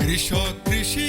কৃষক কৃষি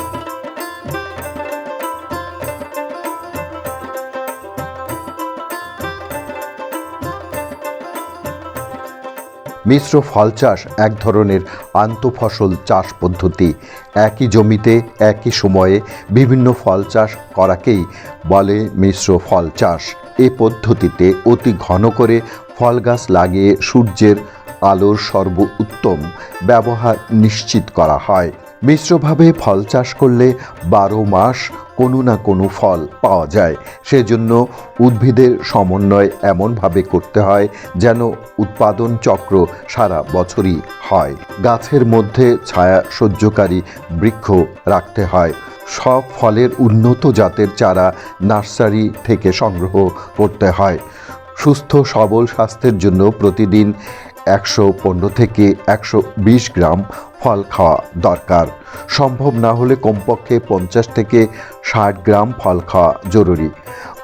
মিশ্র ফল চাষ এক ধরনের আন্তঃফসল চাষ পদ্ধতি। একই জমিতে, একই সময়ে বিভিন্ন ফল চাষ করাকেই বলে মিশ্র ফল চাষ। এ পদ্ধতিতে অতি ঘন করে ফল গাছ লাগিয়ে সূর্যের আলোর সর্ব উত্তম ব্যবহার নিশ্চিত করা হয়। মিশ্রভাবে ফল চাষ করলে বারো মাস কোনো না কোনো ফল পাওয়া যায়। সেজন্য উদ্ভিদের সমন্বয় এমনভাবে করতে হয় যেন উৎপাদন চক্র সারা বছরই হয়। গাছের মধ্যে ছায়া সহ্যকারী বৃক্ষ রাখতে হয়। সব ফলের উন্নত জাতের চারা নার্সারি থেকে সংগ্রহ করতে হয়। সুস্থ সবল স্বাস্থ্যের জন্য প্রতিদিন একশো পনেরো থেকে একশো বিশ গ্রাম ফল খাওয়া দরকার। সম্ভব না হলে কমপক্ষে পঞ্চাশ থেকে ষাট গ্রাম ফল খাওয়া জরুরি।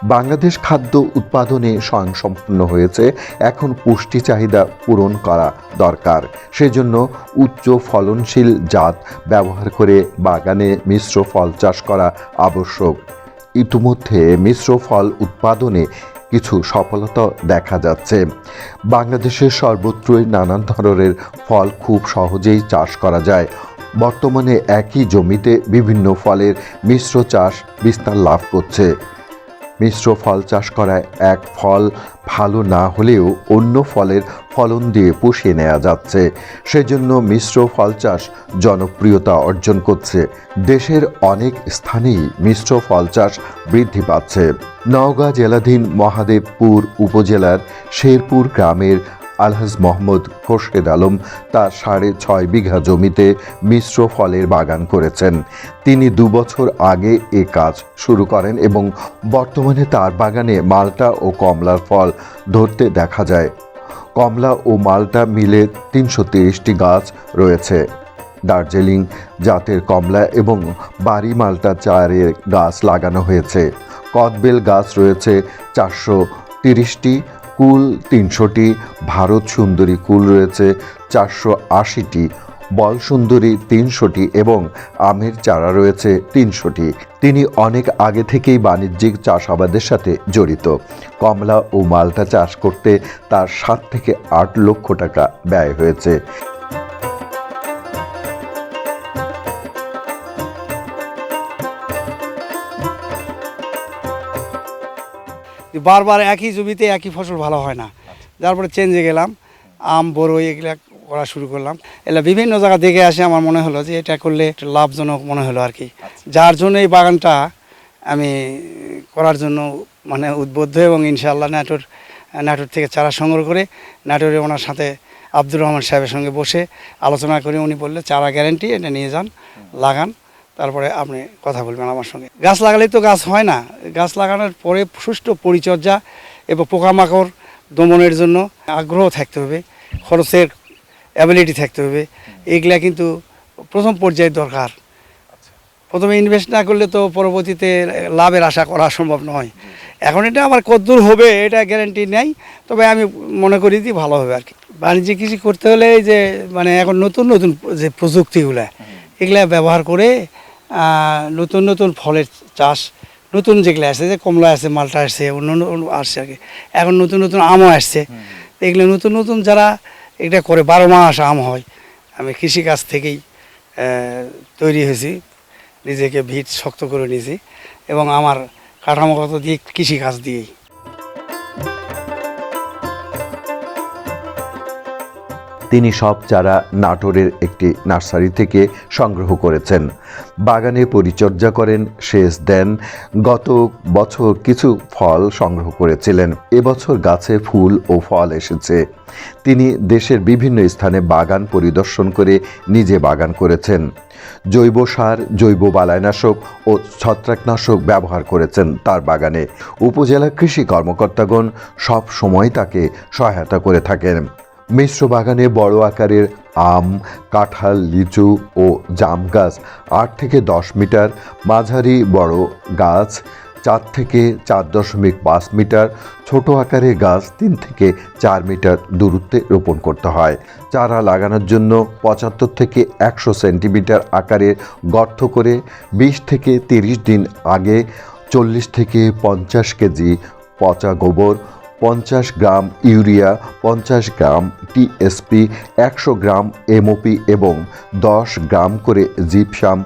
বাংলাদেশ খাদ্য উৎপাদনে স্বয়ংসম্পূর্ণ হয়েছে। এখন পুষ্টি চাহিদা পূরণ করা দরকার। সেজন্য উচ্চ ফলনশীল জাত ব্যবহার করে বাগানে মিশ্র ফল চাষ করা আবশ্যক। ইতিমধ্যে মিশ্র ফল উৎপাদনে কিছু সফলতা দেখা যাচ্ছে। বাংলাদেশের সর্বত্রই নানান ধরনের ফল খুব সহজেই চাষ করা যায়। বর্তমানে একই জমিতে বিভিন্ন ফলের মিশ্র চাষ বিস্তার লাভ করছে। মিশ্র ফল চাষ করায় এক ফল ভালো না হলেও অন্য ফলের ফলন দিয়ে পুষিয়ে নেওয়া যাচ্ছে। সেজন্য মিশ্র ফল চাষ জনপ্রিয়তা অর্জন করছে। দেশের অনেক স্থানেই মিশ্র ফল চাষ বৃদ্ধি পাচ্ছে। নওগাঁ জেলাধীন মহাদেবপুর উপজেলার শেরপুর গ্রামের আলহাজ মোহাম্মদ খোরশেদ আলম তার সাড়ে ছয় বিঘা জমিতে মিশ্র ফলের বাগান করেছেন। তিনি দুবছর আগে এ কাজ শুরু করেন এবং বর্তমানে তার বাগানে মালটা ও কমলার ফল ধরতে দেখা যায়। কমলা ও মালটা মিলে তিনশো তিরিশটি গাছ রয়েছে। দার্জিলিং জাতের কমলা এবং বাড়ি মালটা চায়ের গাছ লাগানো হয়েছে। কদবেল গাছ রয়েছে চারশো তিরিশটি কুল তিনশোটি, ভারত সুন্দরী কুল রয়েছে চারশো আশিটি, বল সুন্দরী তিনশোটি এবং আমের চারা রয়েছে তিনশোটি। তিনি অনেক আগে থেকেই বাণিজ্যিক চাষাবাদের সাথে জড়িত। কমলা ও মালটা চাষ করতে তার সাত থেকে আট লক্ষ টাকা ব্যয় হয়েছে। বারবার একই জমিতে একই ফসল ভালো হয় না। যার তারপরে চেঞ্জে গেলাম আম বড়ই এগুলা করা শুরু করলাম। এগুলা বিভিন্ন জায়গা দেখে আসে আমার মনে হলো যে এটা করলে একটু লাভজনক মনে হলো আর কি যার জন্য এই বাগানটা আমি করার জন্য মানে উদ্বুদ্ধ এবং ইনশাআল্লাহ নাটোর নাটোর থেকে চারা সংগ্রহ করে নাটোরে ওনার সাথে আব্দুর রহমান সাহেবের সঙ্গে বসে আলোচনা করে উনি বললে চারা গ্যারেন্টি এটা নিয়ে যান লাগান। তারপরে আপনি কথা বলবেন আমার সঙ্গে। গাছ লাগালেই তো গাছ হয় না। গাছ লাগানোর পরে সুষ্ঠু পরিচর্যা এবং পোকামাকড় দমনের জন্য আগ্রহ থাকতে হবে খরচের অ্যাবিলিটি থাকতে হবে। এগুলা কিন্তু প্রথম পর্যায়ে দরকার। প্রথমে ইনভেস্ট না করলে তো পরবর্তীতে লাভের আশা করা সম্ভব নয়। এখন এটা আমার কদ্দূর হবে এটা গ্যারান্টি নেই। তবে আমি মনে করি যে ভালো হবে আর কি। বাণিজ্যিক কৃষি করতে হলে এই যে মানে এখন নতুন নতুন যে প্রযুক্তিগুলা এগুলা ব্যবহার করে নতুন নতুন ফলের চাষ নতুন যেগুলো আসছে যে কমলা আসছে মালটা আসছে অন্য আসছে আর কি। এখন নতুন নতুন আমও আসছে। এগুলো নতুন নতুন যারা এটা করে বারো মাস আম হয়। আমি কৃষিকাজ থেকেই তৈরি হয়েছি। নিজেকে ভিত শক্ত করে নিয়েছি। এবং আমার কাঠামোগত দিক কৃষিকাজ দিয়েই। তিনি সব চারা নাটোরের একটি নার্সারি থেকে সংগ্রহ করেছেন। বাগানে পরিচর্যা করেন, সেচ দেন, গত বছর কিছু ফল সংগ্রহ করেছিলেন। এবছর গাছে ফুল ও ফল এসেছে। তিনি দেশের বিভিন্ন স্থানে বাগান পরিদর্শন করে নিজে বাগান করেছেন। জৈব সার, জৈব বালাইনাশক ও ছত্রাকনাশক ব্যবহার করেছেন তার বাগানে। উপজেলা কৃষি কর্মকর্তাগণ সব সময় তাকে সহায়তা করে থাকেন। মিশ্র বাগানে বড় আকারের আম, কাঁঠাল, লিচু ও জাম গাছ আট থেকে দশ মিটার, মাঝারি বড় গাছ চার থেকে চার দশমিক পাঁচ মিটার, ছোট আকারের গাছ তিন থেকে চার মিটার দূরত্বে রোপণ করতে হয়। চারা লাগানোর জন্য পঁচাত্তর থেকে একশো সেন্টিমিটার আকারের গর্ত করে বিশ থেকে তিরিশ দিন আগে চল্লিশ থেকে পঞ্চাশ কেজি পচা গোবর পঞ্চাশ গ্রাম ইউরিয়া, পঞ্চাশ গ্রাম টিএসপি একশো গ্রাম এমওপি এবং দশ গ্রাম করে জিপসাম,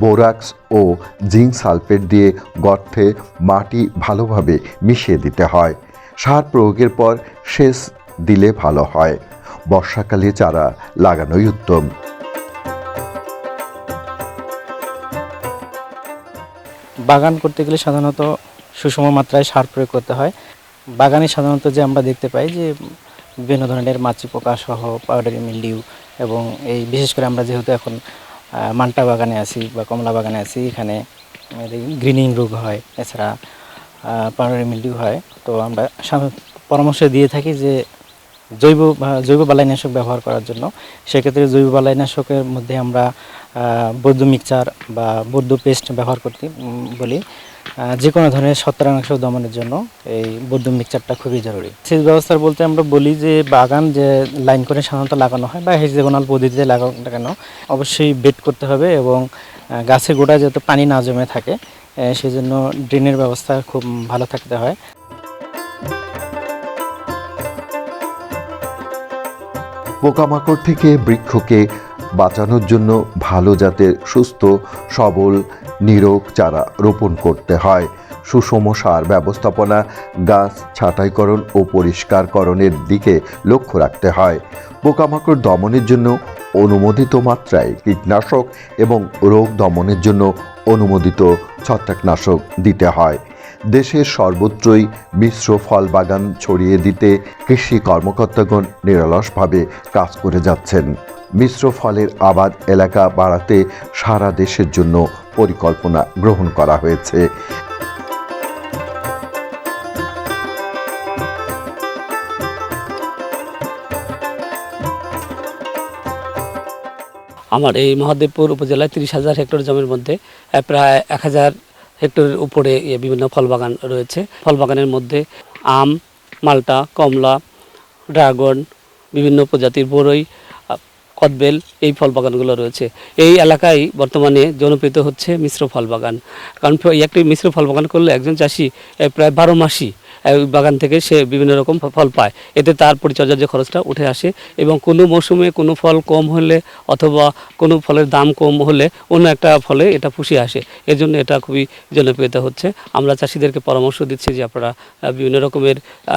বোরাক্স ও জিঙ্ক সালফেট দিয়ে গর্তে মাটি ভালোভাবে মিশিয়ে দিতে হয়। সার প্রয়োগের পর সেচ দিলে ভালো হয়। বর্ষাকালে চারা লাগানোই উত্তম। বাগান করতে গেলে সাধারণত সুষম মাত্রায় সার প্রয়োগ করতে হয়। বাগানে সাধারণত যে আমরা দেখতে পাই যে বিভিন্ন ধরনের মাছি পোকা সহ পাউডারি মিল্ডিউ এবং এই বিশেষ করে আমরা যেহেতু এখন মান্টা বাগানে আছি বা কমলা বাগানে আছি, এখানে গ্রিনিং রোগ হয়, এছাড়া পাউডারি মিল্ডিউ হয়, তো আমরা পরামর্শ দিয়ে থাকি যে জৈব জৈব বালাইনাশক ব্যবহার করার জন্য। সেক্ষেত্রে জৈব বালাইনাশকের মধ্যে আমরা বৈদ্য মিক্সচার বা বৈদ্য পেস্ট ব্যবহার করতে বলি। যে কোনো ধরনের ছত্রাকনাশক দমনের জন্য এই বৈদ্য মিক্সচারটা খুবই জরুরি। সেচ ব্যবস্থার বলতে আমরা বলি যে বাগান যে লাইন করে সাধারণত লাগানো হয় বা হেক্সাগোনাল পদ্ধতিতে লাগানো কেন অবশ্যই বেড করতে হবে এবং গাছের গোড়ায় যাতে পানি না জমে থাকে আহ, সেজন্য ড্রেনের ব্যবস্থা খুব ভালো থাকতে হয়। পোকামাকড় থেকে বৃক্ষকে বাঁচানোর জন্য ভালো জাতের সুস্থ সবল নিরোগ চারা রোপণ করতে হয়। সুষম সার ব্যবস্থাপনা, গাছ ছাঁটাইকরণ ও পরিষ্কারকরণের দিকে লক্ষ্য রাখতে হয়। পোকামাকড় দমনের জন্য অনুমোদিত মাত্রায় কীটনাশক এবং রোগ দমনের জন্য অনুমোদিত ছত্রাকনাশক দিতে হয়। দেশের সর্বত্রই মিশ্র ফল বাগান ছড়িয়ে দিতে কৃষি কর্মকর্তাগণ নিরলসভাবে কাজ করে যাচ্ছেন। মিশ্র ফলের আবাদ এলাকা বাড়াতে সারা দেশের জন্য পরিকল্পনা গ্রহণ করা হয়েছে। আমার এই মহাদেবপুর উপজেলায় তিরিশ হাজার হেক্টর জমির মধ্যে প্রায় এক হাজার হেক্টরের উপরে বিভিন্ন ফল বাগান রয়েছে। ফল বাগানের মধ্যে আম, মাল্টা, কমলা, ড্রাগন, বিভিন্ন প্রজাতির বরই কদবেল এই ফল বাগানগুলো রয়েছে। এই এলাকায় বর্তমানে জনপ্রিয় হচ্ছে মিশ্র ফল বাগান। কারণ একটি মিশ্র ফল বাগান করলে একজন চাষি প্রায় বারো মাসই বাগান থেকে সে বিভিন্ন রকম ফল পায়। এতে তার পরিচর্যার যে খরচটা উঠে আসে এবং কোনো মৌসুমে কোনো ফল কম হলে অথবা কোনো ফলের দাম কম হলে অন্য একটা ফলে এটা পুষিয়ে আসে। এর জন্য এটা খুবই জনপ্রিয়তা হচ্ছে। আমরা চাষিদেরকে পরামর্শ দিচ্ছি যে আপনারা বিভিন্ন রকমের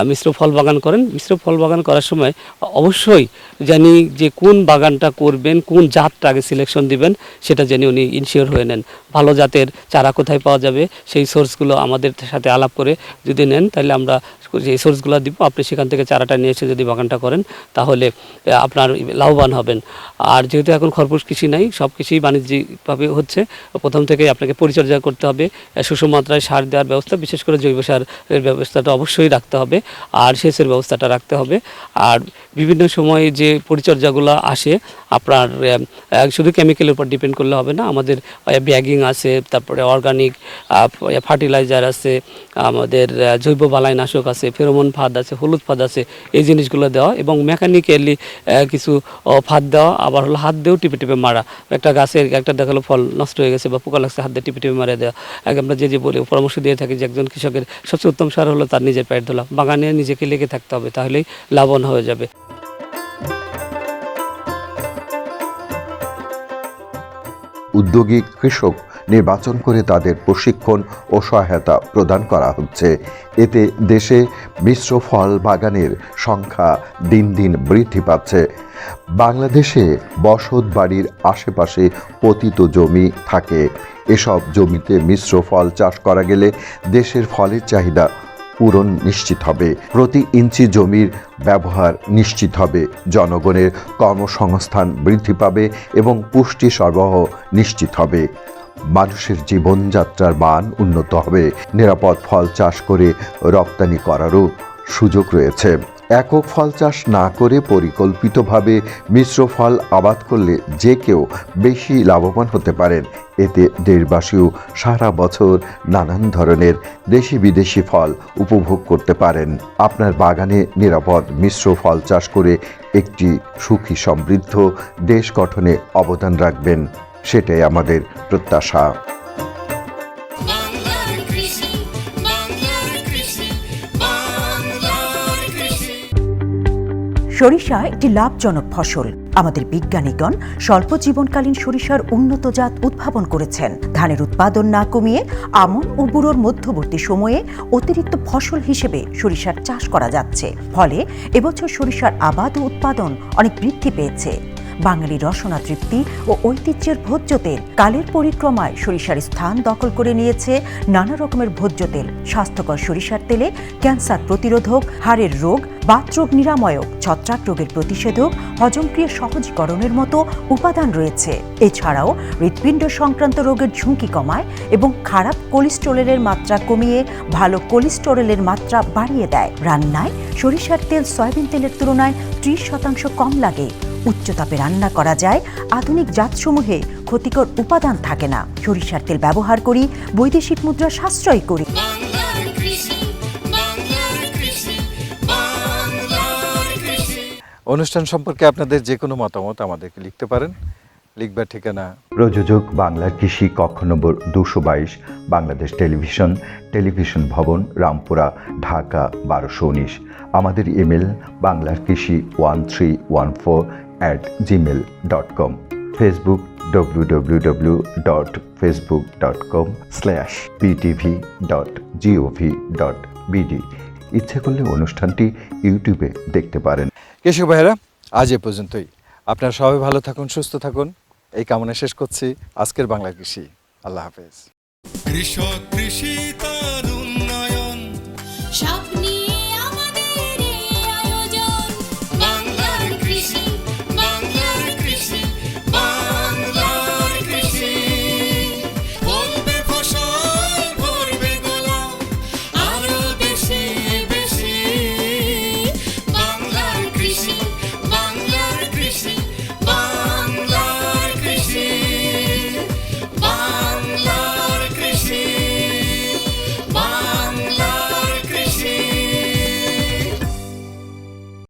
মিশ্র ফল বাগান করেন। মিশ্র ফল বাগান করার সময় অবশ্যই জানি যে কোন বাগানটা করবেন, কোন জাতটা আগে সিলেকশন দিবেন, সেটা জেনে উনি ইনশিওর হয়ে নেন। ভালো জাতের চারা কোথায় পাওয়া যাবে, সেই সোর্সগুলো আমাদের সাথে আলাপ করে যদি নেন, তাহলে আমরা যে সোর্সগুলো দিব, আপনি সেখান থেকে চারাটা নিয়ে এসে যদি বাগানটা করেন, তাহলে আপনার লাভবান হবেন। আর যেহেতু এখন খরগোশ কৃষি নাই, সব কিছুই বাণিজ্যিকভাবে হচ্ছে, প্রথম থেকে আপনাকে পরিচর্যা করতে হবে সুষম মাত্রায় সার দেওয়ার ব্যবস্থা, বিশেষ করে জৈব সারের ব্যবস্থাটা অবশ্যই রাখতে হবে, আর সেচের ব্যবস্থাটা রাখতে হবে। আর বিভিন্ন সময়ে যে পরিচর্যাগুলো আসে, আপনার শুধু কেমিক্যালের উপর ডিপেন্ড করলে হবে না, আমাদের ব্যাগিং আছে, তারপরে অর্গানিক ফার্টিলাইজার আছে, আমাদের জৈব বালাইনাশক আছে ফেরোমন ফাঁদ আছে, হলুদ ফাঁদ আছে, এই জিনিসগুলো দেওয়া এবং মেকানিক্যালি কিছু ফাঁদ দেওয়া, আবার হলো হাত দিয়েও টিপে টিপে মারা। একটা গাছের, একটা দেখাল ফল নষ্ট হয়ে গেছে বা পোকা লাগছে, হাত দিয়ে টিপে টিপে মারা দেওয়া। আগে আমরা যে যে বলি, পরামর্শ দিয়ে থাকি যে একজন কৃষকের সবচেয়ে উত্তম সার হলো তার নিজের পেট ধোলা। বাগানে নিজেকে লেগে থাকতে হবে, তাহলেই লাভবান হয়ে যাবে। উদ্যোগী কৃষক নির্বাচন করে তাদের প্রশিক্ষণ ও সহায়তা প্রদান করা হচ্ছে। এতে দেশে মিশ্র ফল বাগানের সংখ্যা দিন দিন বৃদ্ধি পাচ্ছে। বাংলাদেশে বসত বাড়ির আশেপাশে পতিত জমি থাকে। এসব জমিতে মিশ্র ফল চাষ করা গেলে দেশের ফলের চাহিদা পূরণ নিশ্চিত হবে। প্রতি ইঞ্চি জমির ব্যবহার নিশ্চিত হবে। জনগণের কর্মসংস্থান বৃদ্ধি পাবে এবং পুষ্টি সরবরাহ নিশ্চিত হবে। মানুষের জীবনযাত্রার মান উন্নত হবে। নিরাপদ ফল চাষ করে রপ্তানি করারও সুযোগ রয়েছে। একক ফল চাষ না করে পরিকল্পিতভাবে মিশ্র ফল আবাদ করলে যে কেউ বেশি লাভবান হতে পারেন। এতে দেশবাসীও সারা বছর নানান ধরনের দেশি বিদেশি ফল উপভোগ করতে পারেন। আপনার বাগানে নিরাপদ মিশ্র ফল চাষ করে একটি সুখী সমৃদ্ধ দেশ গঠনে অবদান রাখবেন। সেটাই আমাদের প্রত্যাশা। সরিষা একটি লাভজনক ফসল। আমাদের বিজ্ঞানীগণ স্বল্প জীবনকালীন সরিষার উন্নত জাত উদ্ভাবন করেছেন। ধানের উৎপাদন না কমিয়ে আমন ও বুড়োর মধ্যবর্তী সময়ে অতিরিক্ত ফসল হিসেবে সরিষার চাষ করা যাচ্ছে। ফলে এবছর সরিষার আবাদ ও উৎপাদন অনেক বৃদ্ধি পেয়েছে। বাঙালি রসনা তৃপ্তি ও ঐতিহ্যের ভোজ্য তেল। কালের পরিক্রমায় সরিষার স্থান দখল করে নিয়েছে নানা রকমের ভোজ্য তেল। স্বাস্থ্যকর সরিষার তেলে ক্যান্সার প্রতিরোধক, হাড়ের রোগ বাতরোগ নিরাময়ক, ছত্রাক রোগের প্রতিষেধক হজমক্রিয়া সহজীকরণের মতো উপাদান রয়েছে। এছাড়াও হৃৎপিণ্ড সংক্রান্ত রোগের ঝুঁকি কমায় এবং খারাপ কোলেস্টেরলের মাত্রা কমিয়ে ভালো কোলেস্টেরলের মাত্রা বাড়িয়ে দেয়। রান্নায় সরিষার তেল সয়াবিন তেলের তুলনায় ত্রিশ শতাংশ কম লাগে। উচ্চ তাপে রান্না করা যায় আধুনিক জাতসমূহে ক্ষতিকর উপাদান থাকে না। সরিষার তেল ব্যবহার করি বৈদেশিক মুদ্রা সাশ্রয় করি। অনুষ্ঠান সম্পর্কে আপনাদের যে কোনো মতামত আমাদেরকে লিখতে পারেন। লিখবার ঠিকানা? প্রযোজক বাংলার কৃষি কক্ষ নম্বর দুশো বাইশ বাংলাদেশ টেলিভিশন টেলিভিশন ভবন রামপুরা ঢাকা বারোশো উনিশ। আমাদের ইমেল বাংলার কৃষি one three one four at Gmail dot com Facebook W W W dot Facebook dot com slash PTV dot GOV dot BD ইচ্ছে করলে অনুষ্ঠানটি ইউটিউবে দেখতে পারেন। কৃষক ভাইয়েরা আজ এ পর্যন্তই। আপনারা সবাই ভালো থাকুন সুস্থ থাকুন। এই কামনা শেষ করছি। আজকের বাংলা কৃষি। আল্লাহ হাফেজ। কৃষক কৃষি তার